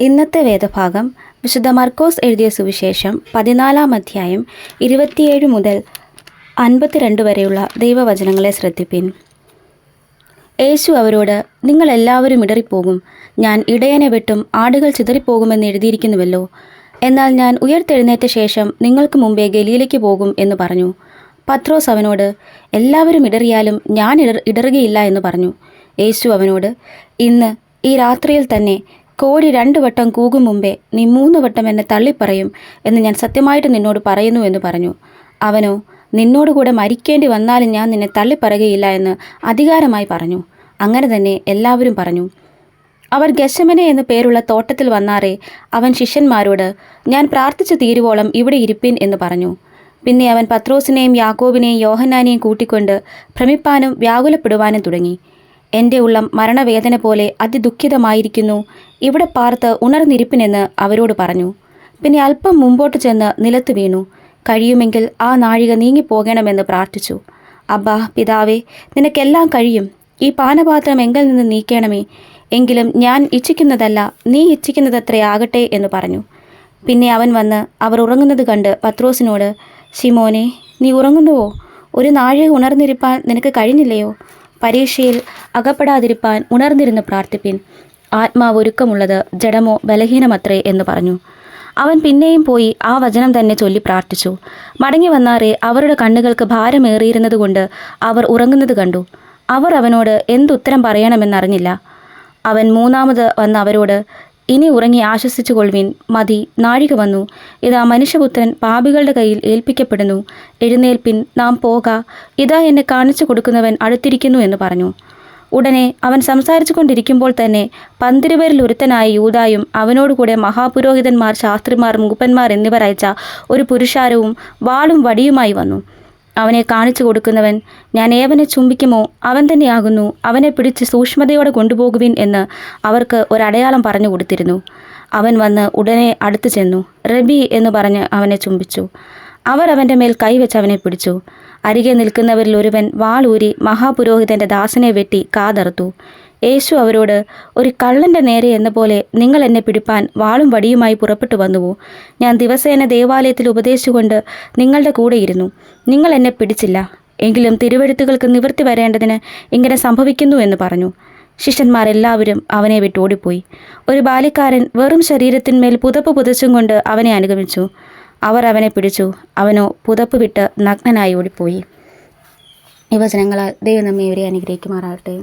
ഇന്നത്തെ വേദഭാഗം വിശുദ്ധ മർക്കോസ് എഴുതിയ സുവിശേഷം പതിനാലാം അധ്യായം ഇരുപത്തിയേഴ് മുതൽ അൻപത്തിരണ്ട് വരെയുള്ള ദൈവവചനങ്ങളെ ശ്രദ്ധിപ്പിൻ. യേശു അവരോട് നിങ്ങൾ എല്ലാവരും ഇടറിപ്പോകും. ഞാൻ ഇടയനെ വെട്ടും ആടുകൾ ചിതറിപ്പോകുമെന്ന് എഴുതിയിരിക്കുന്നുവല്ലോ. എന്നാൽ ഞാൻ ഉയർത്തെഴുന്നേറ്റ ശേഷം നിങ്ങൾക്ക് മുമ്പേ ഗലിയിലേക്ക് പോകും എന്ന് പറഞ്ഞു. പത്രോസ് അവനോട് എല്ലാവരും ഇടറിയാലും ഞാൻ ഇടറുകയില്ല എന്ന് പറഞ്ഞു. യേശു അവനോട് ഇന്ന് ഈ രാത്രിയിൽ തന്നെ കോഴി രണ്ടു വട്ടം കൂകും മുമ്പേ നീ മൂന്ന് വട്ടം എന്നെ തള്ളിപ്പറയും എന്ന് ഞാൻ സത്യമായിട്ട് നിന്നോട് പറയുന്നു എന്ന് പറഞ്ഞു. അവനോ നിന്നോടുകൂടെ മരിക്കേണ്ടി വന്നാലും ഞാൻ നിന്നെ തള്ളിപ്പറയുകയില്ല എന്ന് അധികാരമായി പറഞ്ഞു. അങ്ങനെ തന്നെ എല്ലാവരും പറഞ്ഞു. അവർ ഗശമനെ എന്നു പേരുള്ള തോട്ടത്തിൽ വന്നാറേ അവൻ ശിഷ്യന്മാരോട് ഞാൻ പ്രാർത്ഥിച്ചു തീരുവോളം ഇവിടെ ഇരിപ്പിൻ എന്ന് പറഞ്ഞു. പിന്നെ അവൻ പത്രോസിനെയും യാക്കോബിനെയും യോഹനാനെയും കൂട്ടിക്കൊണ്ട് ഭ്രമിപ്പാനും വ്യാകുലപ്പെടുവാനും തുടങ്ങി. എന്റെ ഉള്ളം മരണവേദന പോലെ അതിദുഃഖിതമായിരിക്കുന്നു. ഇവിടെ പാർത്ത് ഉണർന്നിരിപ്പിനെന്ന് അവരോട് പറഞ്ഞു. പിന്നെ അല്പം മുമ്പോട്ട് ചെന്ന് നിലത്ത് വീണു. കഴിയുമെങ്കിൽ ആ നാഴിക നീങ്ങിപ്പോകണമെന്ന് പ്രാർത്ഥിച്ചു. അബ്ബാ പിതാവേ നിനക്കെല്ലാം കഴിയും. ഈ പാനപാത്രം എങ്കിൽ നിന്ന് നീക്കണമേ. എങ്കിലും ഞാൻ ഇച്ഛിക്കുന്നതല്ല നീ ഇച്ഛിക്കുന്നതത്രേ ആകട്ടെ എന്ന് പറഞ്ഞു. പിന്നെ അവൻ വന്ന് അവർ ഉറങ്ങുന്നത് കണ്ട് പത്രോസിനോട് ശിമോനെ നീ ഉറങ്ങുന്നുവോ? ഒരു നാഴിക ഉണർന്നിരിപ്പാൻ നിനക്ക് കഴിഞ്ഞില്ലയോ? പരീക്ഷയിൽ അകപ്പെടാതിരിപ്പാൻ ഉണർന്നിരുന്ന് പ്രാർത്ഥിപ്പിൻ. ആത്മാവ് ഒരുക്കമുള്ളത് ജഡമോ ബലഹീനമത്രേ എന്ന് പറഞ്ഞു. അവൻ പിന്നെയും പോയി ആ വചനം തന്നെ ചൊല്ലി പ്രാർത്ഥിച്ചു. മടങ്ങി വന്നാറേ അവരുടെ കണ്ണുകൾക്ക് ഭാരമേറിയിരുന്നതുകൊണ്ട് അവർ ഉറങ്ങുന്നത് കണ്ടു. അവർ അവനോട് എന്തുത്തരം പറയണമെന്നറിഞ്ഞില്ല. അവൻ മൂന്നാമത് വന്ന് അവരോട് ഇനി ഉറങ്ങി ആശ്വസിച്ചു കൊള്ളുവിൻ മതി നാഴിക വന്നു. ഇതാ മനുഷ്യപുത്രൻ പാപികളുടെ കയ്യിൽ ഏൽപ്പിക്കപ്പെടുന്നു. എഴുന്നേൽപ്പിൻ നാം പോക. ഇതാ എന്നെ കാണിച്ചു കൊടുക്കുന്നവൻ അടുത്തിരിക്കുന്നു എന്ന് പറഞ്ഞു. ഉടനെ അവൻ സംസാരിച്ചു കൊണ്ടിരിക്കുമ്പോൾ തന്നെ പന്തിരുപേരിൽ ഒരുത്തനായ യൂതായും അവനോടുകൂടെ മഹാപുരോഹിതന്മാർ ശാസ്ത്രിമാർ മൂപ്പന്മാർ എന്നിവർ അയച്ച ഒരു പുരുഷാരവും വാളും വടിയുമായി വന്നു. അവനെ കാണിച്ചു കൊടുക്കുന്നവൻ ഞാൻ ഏവനെ ചുംബിക്കുമോ? അവൻ തന്നെയാകുന്നു. അവനെ പിടിച്ച് സൂക്ഷ്മതയോടെ കൊണ്ടുപോകുവിൻ എന്ന് അവർക്ക് ഒരടയാളം പറഞ്ഞു കൊടുത്തിരുന്നു. അവൻ വന്ന് ഉടനെ അടുത്തു ചെന്നു. റബി എന്ന് പറഞ്ഞ് അവനെ ചുംബിച്ചു. അവർ അവന്റെ മേൽ കൈവച്ച് അവനെ പിടിച്ചു. അരികെ നിൽക്കുന്നവരിൽ ഒരുവൻ വാളൂരി മഹാപുരോഹിതന്റെ ദാസനെ വെട്ടി കാതറുത്തു. യേശു അവരോട് ഒരു കള്ളന്റെ നേരെ എന്ന പോലെ നിങ്ങൾ എന്നെ പിടിപ്പാൻ വാളും വടിയുമായി പുറപ്പെട്ടു വന്നുവോ? ഞാൻ ദിവസേന ദേവാലയത്തിൽ ഉപദേശിച്ചുകൊണ്ട് നിങ്ങളുടെ കൂടെയിരുന്നു നിങ്ങൾ എന്നെ പിടിച്ചില്ല. എങ്കിലും തിരുവഴുത്തുകൾക്ക് നിവൃത്തി വരേണ്ടതിന് ഇങ്ങനെ സംഭവിക്കുന്നു എന്ന് പറഞ്ഞു. ശിഷ്യന്മാരെല്ലാവരും അവനെ വിട്ട് ഓടിപ്പോയി. ഒരു ബാലിക്കാരൻ വെറും ശരീരത്തിന്മേൽ പുതപ്പ് പുതച്ചും കൊണ്ട് അവനെ അനുഗമിച്ചു. അവർ അവനെ പിടിച്ചു. അവനോ പുതപ്പ് വിട്ട് നഗ്നനായി ഓടിപ്പോയി. യുവജനങ്ങളാൽ ദൈവം നമ്മെ ഇവരെ അനുഗ്രഹിക്കുമാറാകട്ടെ.